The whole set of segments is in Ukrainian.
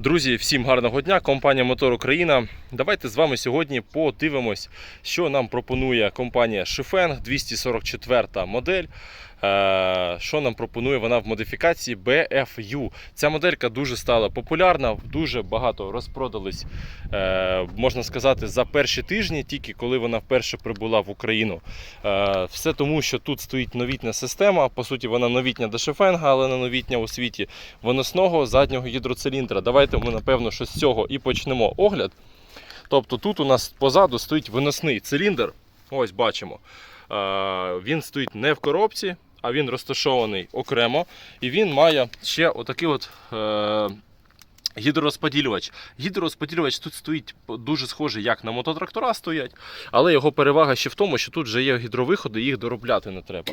Друзі, всім гарного дня! Компанія Мотор Україна. Давайте з вами сьогодні подивимось, що нам пропонує компанія Шифен 244 модель. Е, Що нам пропонує вона в модифікації BFU. Ця моделька дуже стала популярна, дуже багато розпродались, е, можна сказати, за перші тижні, тільки коли вона вперше прибула в Україну. Е, Все тому, що тут стоїть новітня система. По суті, вона новітня до але не новітня у світі виносного заднього гідроциліндра. Давайте ми, напевно, що з цього і почнемо огляд. Тобто тут у нас позаду стоїть виносний циліндр. Ось бачимо. Він стоїть не в коробці, а він розташований окремо. І він має ще отакий от. е, Гідророзподілювач. Гідророзподілювач тут стоїть дуже схожий, як на мототрактора стоять, але його перевага ще в тому, що тут вже є гідровиходи, їх доробляти не треба.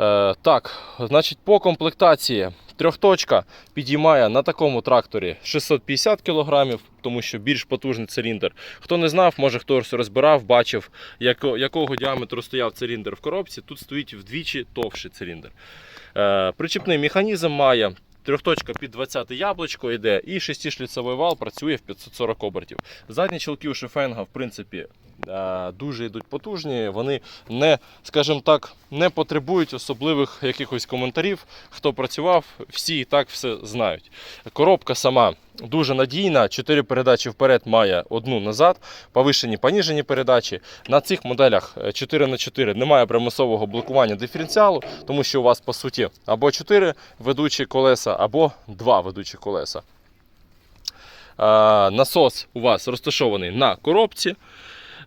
Е, так, значить, по комплектації трьохточка підіймає на такому тракторі 650 кг, тому що більш потужний циліндр. Хто не знав, може хтось розбирав, бачив, яко, якого діаметру стояв циліндр в коробці. Тут стоїть вдвічі товщий циліндр. Е, причіпний механізм має. Трьохточка під 20 яблучко йде, і шестишліцевий вал працює в 540 обертів. Задні чолки у шифенга, в принципі, дуже йдуть потужні. Вони не, скажімо так, не потребують особливих якихось коментарів. Хто працював, всі і так все знають. Коробка сама дуже надійна. 4 передачі вперед має одну назад, повишені, поніжені передачі. На цих моделях 4х4 немає примусового блокування диференціалу, тому що у вас по суті або 4 ведучі колеса, або 2 ведучі колеса. Е, Насос у вас розташований на коробці.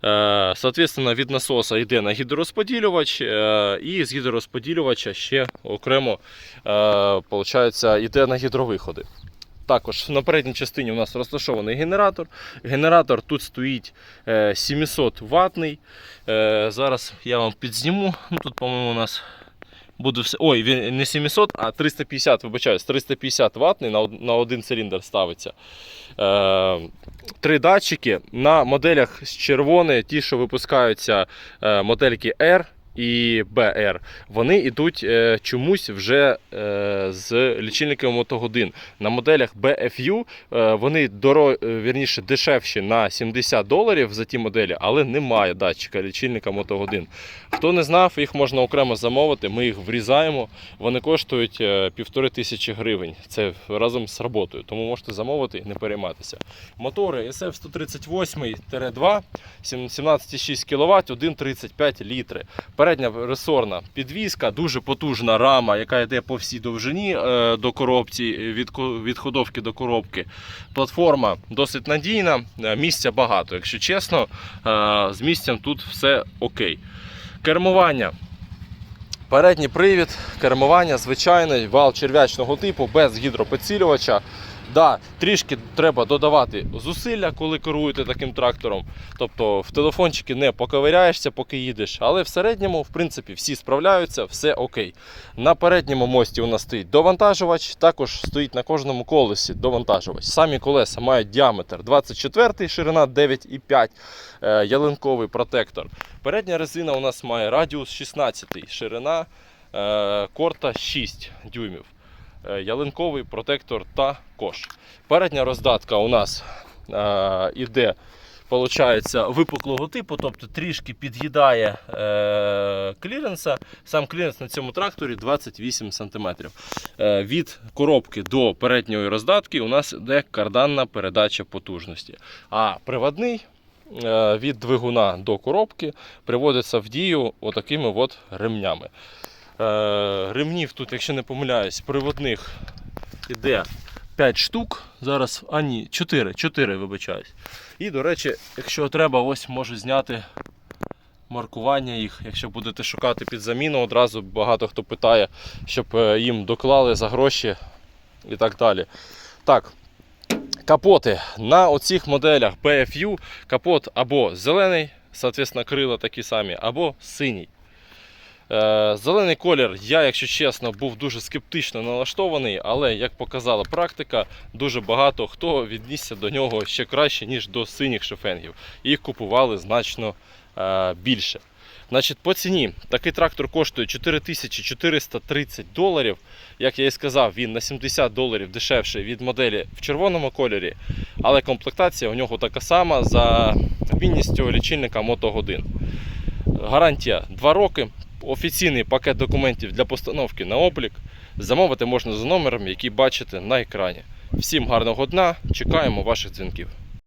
Е, Соответственно, від насоса йде на гідророзподілювач, е, і з гідророзподілювача ще окремо е, йде на гідровиходи. Також на передній частині у нас розташований генератор. Генератор тут стоїть е, 700 ватний. Зараз я вам підзніму. Ну, Тут, по-моєму, у нас буде все. Ой, він не 700, а 350, вибачаюсь, 350 ватний на на один циліндр ставиться. Е, Три датчики на моделях з червоної, ті, що випускаються е, модельки R. І BR, вони йдуть е, чомусь вже е, з лічильниками мотогодин. На моделях BFU е, вони доро, вірніше, дешевші на 70 доларів за ті моделі, але немає датчика лічильника мотогодин. Хто не знав, їх можна окремо замовити. Ми їх врізаємо. Вони коштують півтори тисячі гривень. Це разом з роботою. Тому можете замовити і не перейматися. Мотори SF-138-2, 17,6 кВт, 1,35 літри. Передня ресорна підвізка, дуже потужна рама, яка йде по всій довжині е, до коробці, від, від ходовки до коробки. Платформа досить надійна, е, місця багато. Якщо чесно, е, з місцем тут все окей. Кермування. Передній привід, кермування звичайний, вал черв'ячного типу без гідропідсилювача. Да, трішки треба додавати зусилля, коли керуєте таким трактором. Тобто в телефончики не поковиряєшся, поки їдеш, але в середньому, в принципі, всі справляються, все окей. На передньому мості у нас стоїть довантажувач, також стоїть на кожному колесі довантажувач. Самі колеса мають діаметр 24, ширина 9,5, е, ялинковий протектор. Передня резина у нас має радіус 16, ширина е, корта 6 дюймів. Е, ялинковий протектор та кош. Передня роздатка у нас е, іде получається, випуклого типу, тобто трішки під'їдає е, кліренса. Сам кліренс на цьому тракторі 28 см. Е, від коробки до передньої роздатки у нас йде карданна передача потужності. А приводний е, від двигуна до коробки приводиться в дію отакими от ремнями. Е, ремнів тут, якщо не помиляюсь, приводних іде 5 штук. Зараз, а ні, 4, 4 вибачаюсь. І, до речі, якщо треба, ось можу зняти маркування їх. Якщо будете шукати під заміну, одразу багато хто питає, щоб е, їм доклали за гроші і так далі. Так, капоти. На оцих моделях BFU капот або зелений, соответственно, крила такі самі, або синій. Е, Зелений колір, я, якщо чесно, був дуже скептично налаштований, але як показала практика, дуже багато хто віднісся до нього ще краще, ніж до синіх шифенгів. Їх купували значно е, більше. Значить, по ціні такий трактор коштує 4430 доларів. Як я і сказав, він на 70 доларів дешевший від моделі в червоному кольорі, але комплектація у нього така сама за відмінністю лічильника мотогодин. Гарантія 2 роки. Офіційний пакет документів для постановки на облік. Замовити можна за номером, який бачите на екрані. Всім гарного дня, чекаємо ваших дзвінків.